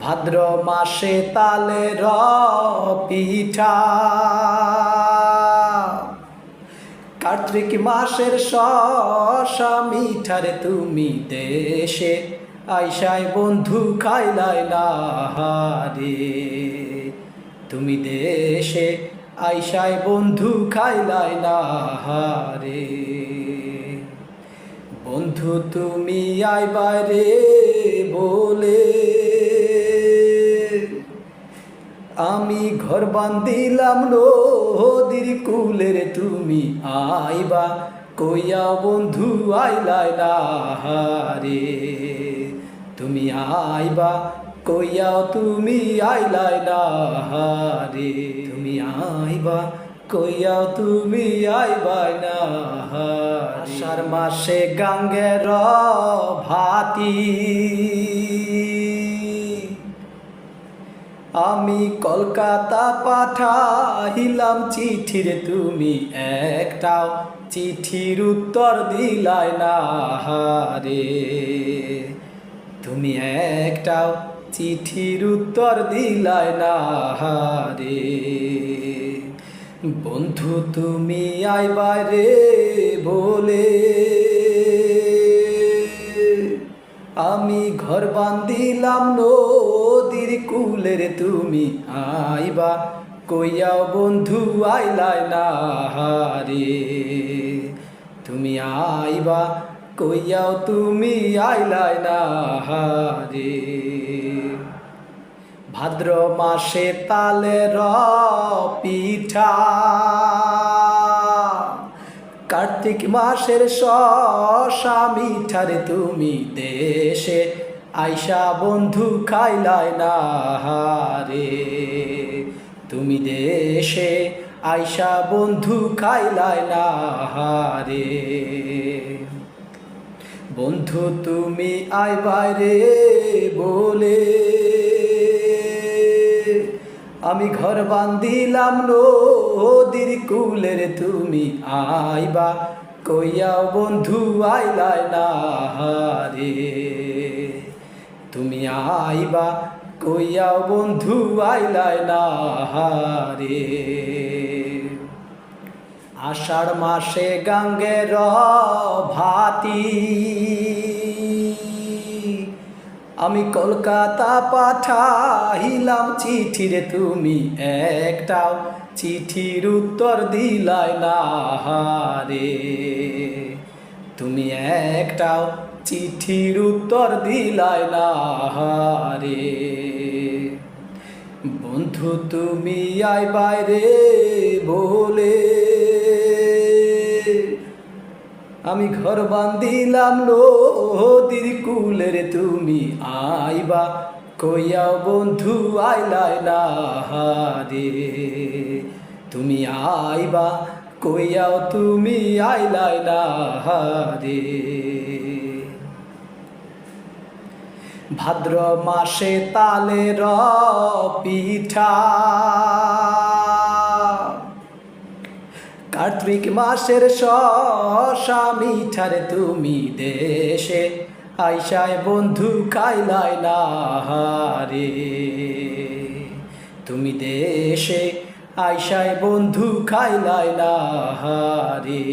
ভাদ্র মাসে তালের পিঠা। কার্তিক মাসের শশা তুমি দেশে আইসাই বন্ধু খাইলাই না হারে তুমি দেশে আইসাই বন্ধু খাইলাই না হারে বন্ধু তুমি আইবাই রে বলে আমি ঘর বান্দিলাম নদীর কুলের, তুমি আইবা কইয়া বন্ধু আইলাই হারে। তুমি আইবা কইয়া তুমি আইলাই হারে। তুমি আইবা কইয়া তুমি আইবাই না আষাঢ় মাসে গাঙ্গের ভাতি। আমি কলকাতা পাঠাইলাম চিঠির তুমি একটাও চিঠির উত্তর দিলাই না হারে তুমি একটাও চিঠির উত্তর দিলাই না হারে বন্ধু, তুমি আইবাই রে বলে। আমি ঘর বান্দিলাম নদীর কুলের তুমি আইবা, কইয়াও বন্ধু আইলাই না হারে। তুমি আইবা, কইয়াও তুমি আইলাই না হারে। ভাদ্র মাসে তালের পিঠা, কার্তিক মাসের শশা মিঠারে তুমি দেশে আইসা বন্ধু খাইলাই না হারে তুমি দেশে আইসা বন্ধু খাইলাই না হারে বন্ধু, তুমি আইবাই রে বলে, আমি ঘর বান্দিলাম নদীর কুলের, তুমি আইবা কইয়াও বন্ধু আইলাই না হারে তুমি আইবা কইয়াও বন্ধু আইলাই না হারে। আষাঢ় মাসে গাঙ্গের ভাতি। আমি কলকাতা পাঠাইলাম চিঠির তুমি একটাও। চিঠির উত্তর দিলাই না হারে। তুমি একটাও চিঠির উত্তর দিলাই না হারে। বন্ধু, তুমি আই বাইরে বলে। আমি ঘর বান্দিলাম নদীর কুলের, তুমি আইবা কইয়াও বন্ধু আইলাই না হারে। তুমি আইবা কইয়াও তুমি আইলাই না হারে। ভাদ্র মাসে তালের পিঠা। কার্তিক মাসের শশা মিঠারে তুমি দেশে, আইসায় বন্ধু খাইলাই না হারে তুমি দেশে, আইসায় বন্ধু খাইলাই না হারে